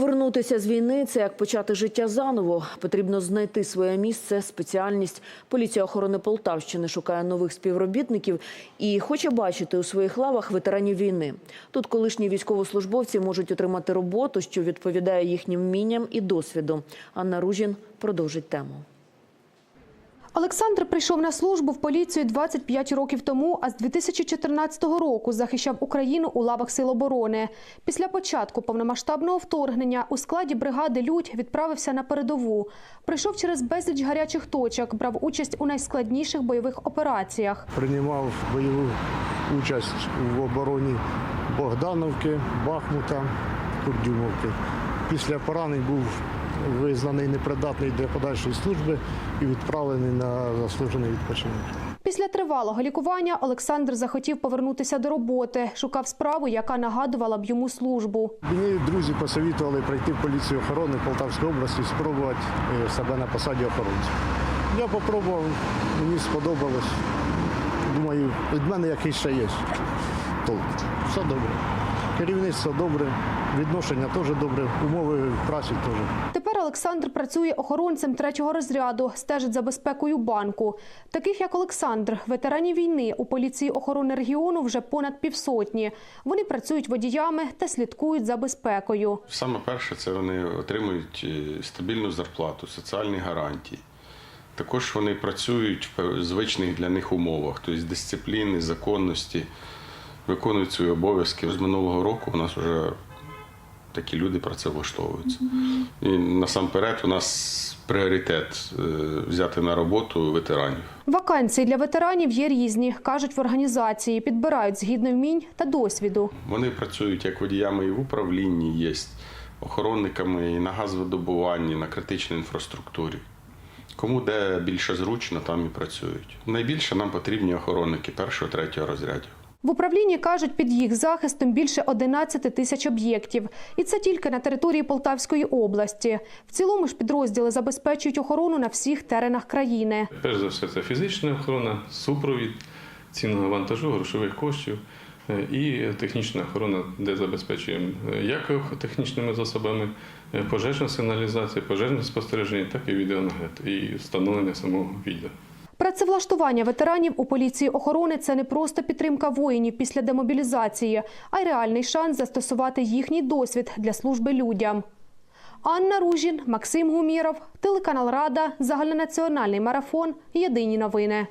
Повернутися з війни це як почати життя заново. Потрібно знайти своє місце, спеціальність. Поліція охорони Полтавщини шукає нових співробітників і хоче бачити у своїх лавах ветеранів війни. Тут колишні військовослужбовці можуть отримати роботу, що відповідає їхнім вмінням і досвіду. Анна Ружін продовжить тему. Олександр прийшов на службу в поліцію 25 років тому, а з 2014 року захищав Україну у лавах Сил оборони. Після початку повномасштабного вторгнення у складі бригади Людь відправився на передову. Прийшов через безліч гарячих точок, брав участь у найскладніших бойових операціях. приймав бойову участь в обороні Богдановки, Бахмута, Курдюмовки. Після поранень був визнаний непридатний для подальшої служби і відправлений на заслужений відпочинок. Після тривалого лікування Олександр захотів повернутися до роботи, шукав справу, яка нагадувала б йому службу. Мені друзі посовітували прийти в поліцію охорони Полтавської області, спробувати е, себе на посаді охоронця. Я попробував, мені сподобалось. Думаю, від мене якийсь ще є толк. Все добре. Керівництво добре, відношення теж добре, умови праці теж. Олександр працює охоронцем третього розряду, стежить за безпекою банку. Таких як Олександр, ветеранів війни у поліції охорони регіону вже понад півсотні. Вони працюють водіями та слідкують за безпекою. Саме перше, це вони отримують е, стабільну зарплату, соціальні гарантії. Також вони працюють в звичних для них умовах, тобто дисципліни, законності, виконують свої обов'язки. З минулого року у нас вже такі люди працевлаштовуються. І насамперед у нас пріоритет е, взяти на роботу ветеранів. Вакансії для ветеранів є різні, кажуть в організації. Підбирають згідно вмінь та досвіду. Вони працюють як водіями і в управлінні, є охоронниками і на газовидобуванні, на критичній інфраструктурі. Кому де більше зручно, там і працюють. Найбільше нам потрібні охоронники першого, третього розрядів. В управлінні кажуть, під їх захистом більше 11 тисяч об'єктів. І це тільки на території Полтавської області. В цілому ж підрозділи забезпечують охорону на всіх теренах країни. Перш за все, це фізична охорона, супровід цінного вантажу, грошових коштів е, і технічна охорона, де забезпечуємо е, як технічними засобами е, пожежна сигналізація, пожежне спостереження, так і відеонагляд і встановлення самого відео. Працевлаштування ветеранів у поліції охорони це не просто підтримка воїнів після демобілізації, а й реальний шанс застосувати їхній досвід для служби людям. Анна Ружін, Максим Гуміров, телеканал Рада, загальнонаціональний марафон. Єдині новини.